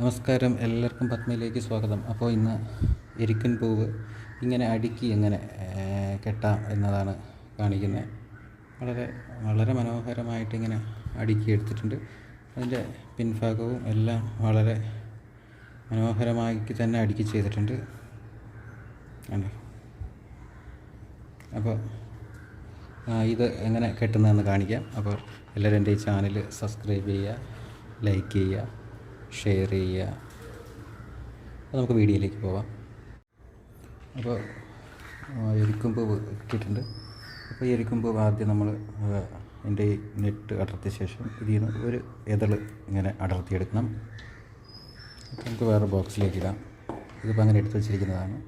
നമസ്കാരം. എല്ലാവർക്കും പത്മയിലേക്ക് സ്വാഗതം. അപ്പോൾ ഇന്ന് എരിക്കൻ പൂവ് ഇങ്ങനെ അടുക്കി എങ്ങനെ കെട്ടാം എന്നതാണ് കാണിക്കുന്നത്. വളരെ വളരെ മനോഹരമായിട്ട് ഇങ്ങനെ അടുക്കി എടുത്തിട്ടുണ്ട്. അതിന്റെ പിൻഭാഗവും എല്ലാം വളരെ മനോഹരമാക്കി തന്നെ അടുക്കി ചെയ്തിട്ടുണ്ട്. കണ്ടോ? അപ്പോൾ ഇത് എങ്ങനെ കെട്ടുന്നതെന്ന് കാണിക്കാം. അപ്പോൾ എല്ലാവരും എന്റെ ഈ ചാനൽ സബ്സ്ക്രൈബ് ചെയ്യുക ലൈക്ക് ചെയ്യുക. ഷെയർ ചെയ്യുക. അപ്പോൾ നമുക്ക് വീഡിയോയിലേക്ക് പോവാം. അപ്പോൾ എരിക്കുമ്പൂവ് ഇട്ടിട്ടുണ്ട് അപ്പോൾ ഈ എരിക്കുമ്പൂവ് ആദ്യം നമ്മൾ എന്റെ ഈ നെറ്റ് അടർത്തിയ ശേഷം ഇതിൽ നിന്ന് ഒരു എതൾ ഇങ്ങനെ അടർത്തിയെടുക്കണം. നമുക്ക് വേറെ ബോക്സിലേക്ക് ഇടാം. ഇതിപ്പോൾ അങ്ങനെ എടുത്ത് വെച്ചിരിക്കുന്നതാണ്.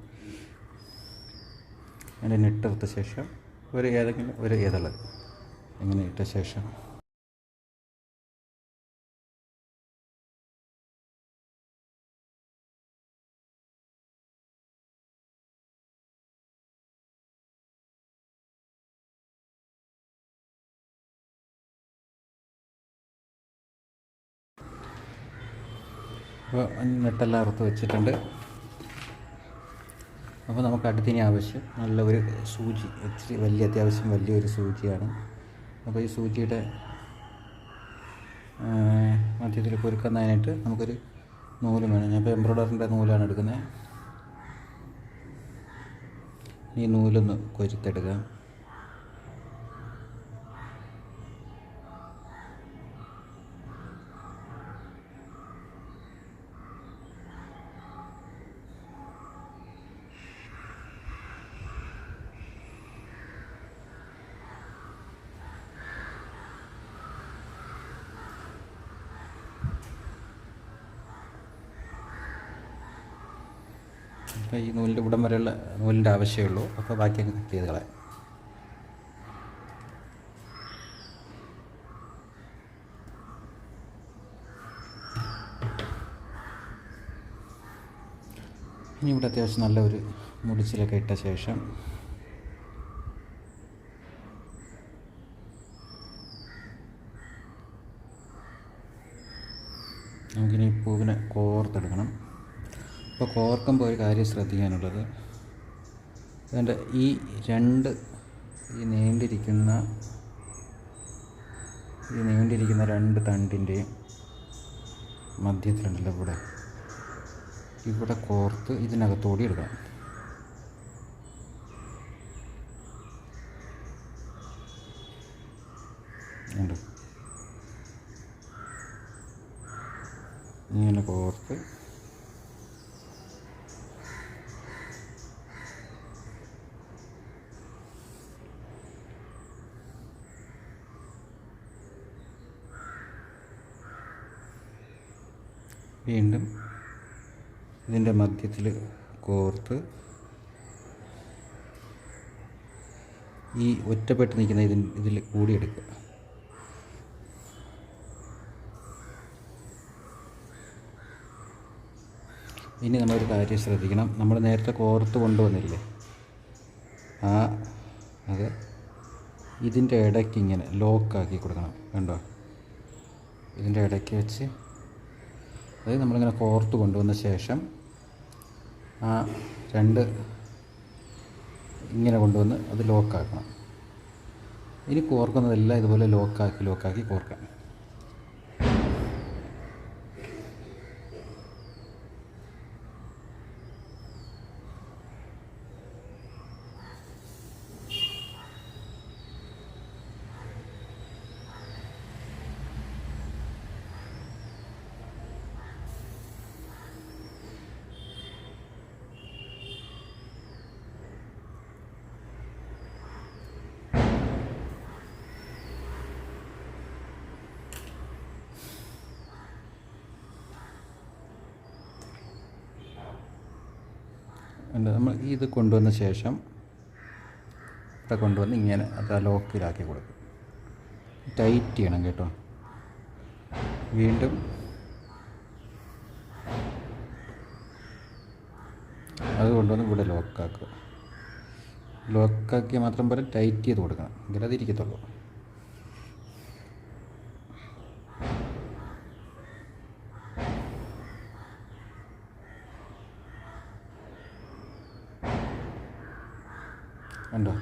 അതിന്റെ നെറ്റ് എടുത്ത ശേഷം ഒരു ഏതെങ്കിലും ഒരു ഇതൾ ഇങ്ങനെ ഇട്ട ശേഷം അപ്പോൾ നെട്ടെല്ലാം അറുത്ത് വെച്ചിട്ടുണ്ട്. അപ്പോൾ നമുക്ക് അടുത്തിനി ആവശ്യം നല്ല ഒരു സൂചി ഇച്ചിരി വലിയ അത്യാവശ്യം വലിയൊരു സൂചിയാണ്. അപ്പോൾ ഈ സൂചിയുടെ മധ്യത്തിൽ കുരുക്കുന്നതിനായിട്ട് നമുക്കൊരു നൂൽ വേണം. ഞാൻ ഇപ്പോൾ എംബ്രോയ്ഡറിന്റെ നൂലാണ് എടുക്കുന്നത്. ഈ നൂലൊന്ന് കൊരുത്തെടുക്കാം. ഈ നൂലിന്റെ ഇവിടം വരെയുള്ള നൂലിന്റെ ആവശ്യമേ ഉള്ളൂ. അപ്പോൾ ബാക്കി അങ്ങ് കട്ട് ചെയ്ത് കളയാം. ഇനി ഇവിടെ അത്യാവശ്യം നല്ല ഒരു മുടിച്ചിലൊക്കെ ഇട്ട ശേഷം നമുക്കിനി പൂവിനെ കോർത്തെടുക്കണം. അപ്പോൾ കോർക്കുമ്പോൾ ഒരു കാര്യം ശ്രദ്ധിക്കാനുള്ളത്. വേണ്ട ഈ രണ്ട് ഈ നീണ്ടിരിക്കുന്ന ഈ നീണ്ടിരിക്കുന്ന രണ്ട് തണ്ടിന്റെയും മധ്യത്തിലുണ്ടല്ലോ ഇവിടെ. ഇവിടെ കോർത്ത് ഇതിനകത്തോടി എടുക്കണം. ഉണ്ട് ഇങ്ങനെ കോർത്ത് വീണ്ടും ഇതിന്റെ മധ്യത്തിൽ കോർത്ത് ഈ ഒറ്റപ്പെട്ട് നിൽക്കുന്ന ഇതിൽ ഇതിൽ കൂടിയെടുക്കുക ഇനി നമ്മളൊരു കാര്യം ശ്രദ്ധിക്കണം. നമ്മൾ നേരത്തെ കോർത്ത് കൊണ്ടുവന്നില്ലേ? ആ അത് ഇതിന്റെ ഇടയ്ക്ക് ഇങ്ങനെ ലോക്കാക്കി കൊടുക്കണം. കണ്ടോ? ഇതിന്റെ ഇടയ്ക്ക് വെച്ച് അതായത് നമ്മളിങ്ങനെ കോർത്ത് കൊണ്ടുവന്ന ശേഷം ആ രണ്ട് ഇങ്ങനെ കൊണ്ടുവന്ന് അത് ലോക്കാക്കണം. ഇനി കോർക്കുന്നതെല്ലാം ഇതുപോലെ ലോക്കാക്കി ലോക്കാക്കി കോർക്കാം. നമ്മൾ ഇത് കൊണ്ടുവന്ന ശേഷം ഇവിടെ കൊണ്ടുവന്ന് ഇങ്ങനെ അത് ലോക്കിലാക്കി കൊടുക്കും. ടൈറ്റ് ചെയ്യണം കേട്ടോ. വീണ്ടും അത് കൊണ്ടുവന്ന് ഇവിടെ ലോക്കാക്കുക. ലോക്കാക്കിയാൽ മാത്രം പോലെ ടൈറ്റ് ചെയ്ത് കൊടുക്കണം. എങ്കിലേ കണ്ടോ?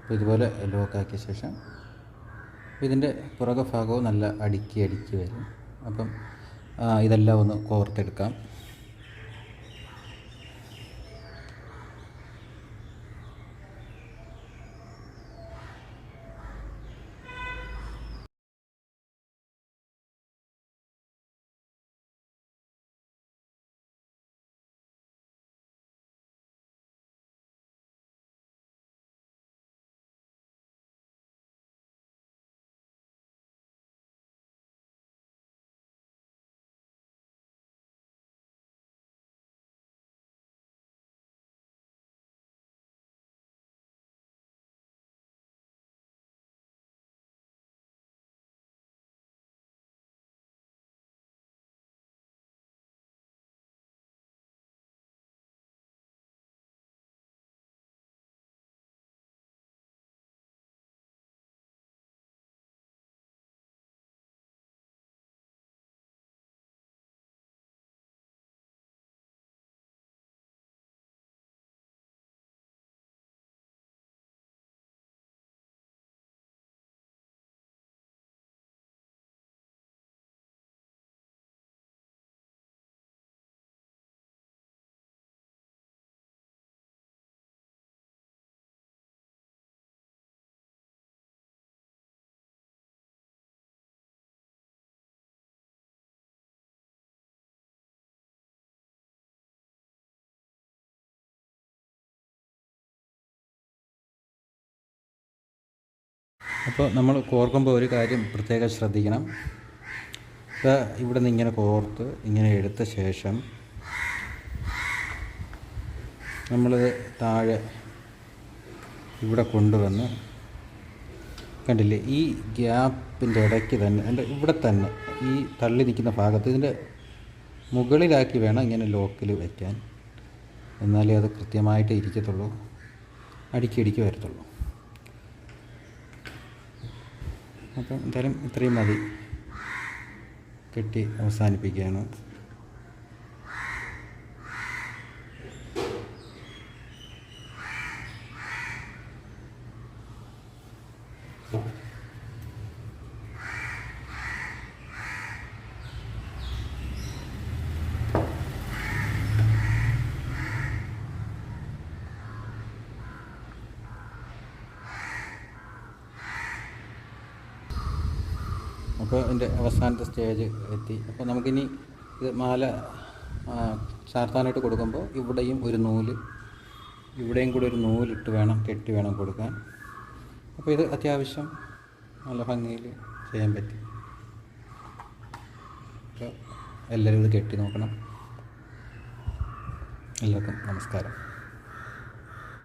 അപ്പോൾ ഇതുപോലെ ലോക്കാക്കിയ ശേഷം ഇതിന്റെ പുറകെ ഭാഗവും നല്ല അടുക്കി അടുക്കി വരും. അപ്പം ഇതെല്ലാം ഒന്ന് കോർത്തെടുക്കാം. അപ്പോൾ നമ്മൾ കോർക്കുമ്പോൾ ഒരു കാര്യം പ്രത്യേകം ശ്രദ്ധിക്കണം. ഇവിടെ നിന്ന് ഇങ്ങനെ കോർത്ത് ഇങ്ങനെ എടുത്ത ശേഷം നമ്മൾ താഴെ ഇവിടെ കൊണ്ടുവന്ന് കണ്ടില്ലേ ഈ ഗ്യാപ്പിന്റെ ഇടയ്ക്ക് തന്നെ എന്റെ ഇവിടെ തന്നെ ഈ തള്ളി നിൽക്കുന്ന ഭാഗത്ത് ഇതിന്റെ മുകളിലാക്കി വേണം ഇങ്ങനെ ലോക്കിൽ വയ്ക്കാൻ. എന്നാലേ അത് കൃത്യമായിട്ട് ഇരിക്കത്തുള്ളൂ. അടുക്കി അടുക്കി വരത്തുള്ളൂ. അപ്പം എന്തായാലും ഇത്രയും മതി. കെട്ടി അവസാനിപ്പിക്കുകയാണ്. അപ്പോൾ എന്റെ അവസാനത്തെ സ്റ്റേജ് എത്തി. അപ്പോൾ നമുക്കിനി ഇത് മാല ചാർത്താനായിട്ട് കൊടുക്കുമ്പോൾ ഇവിടെയും ഒരു നൂൽ ഇവിടെയും കൂടി ഒരു നൂലിട്ട് വേണം കെട്ടി വേണം കൊടുക്കാൻ. അപ്പോൾ ഇത് അത്യാവശ്യം നല്ല ഭംഗിയിൽ ചെയ്യാൻ പറ്റി. അപ്പോൾ എല്ലാവരും ഇത് കെട്ടി നോക്കണം. എല്ലാവർക്കും നമസ്കാരം.